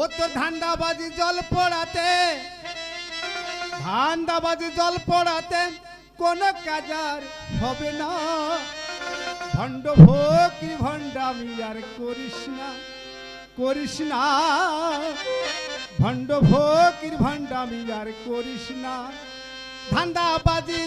ও তো ধান্দাবাজি জল পড়াতে। ধান্দাবাজি জল পড়াতে কোন কাজার হবে না। ভণ্ড ভোগি ভণ্ডামি আর করিস না করিস না। ভণ্ড ভোগির ভণ্ডামি আর করিস না। ধান্দাবাজি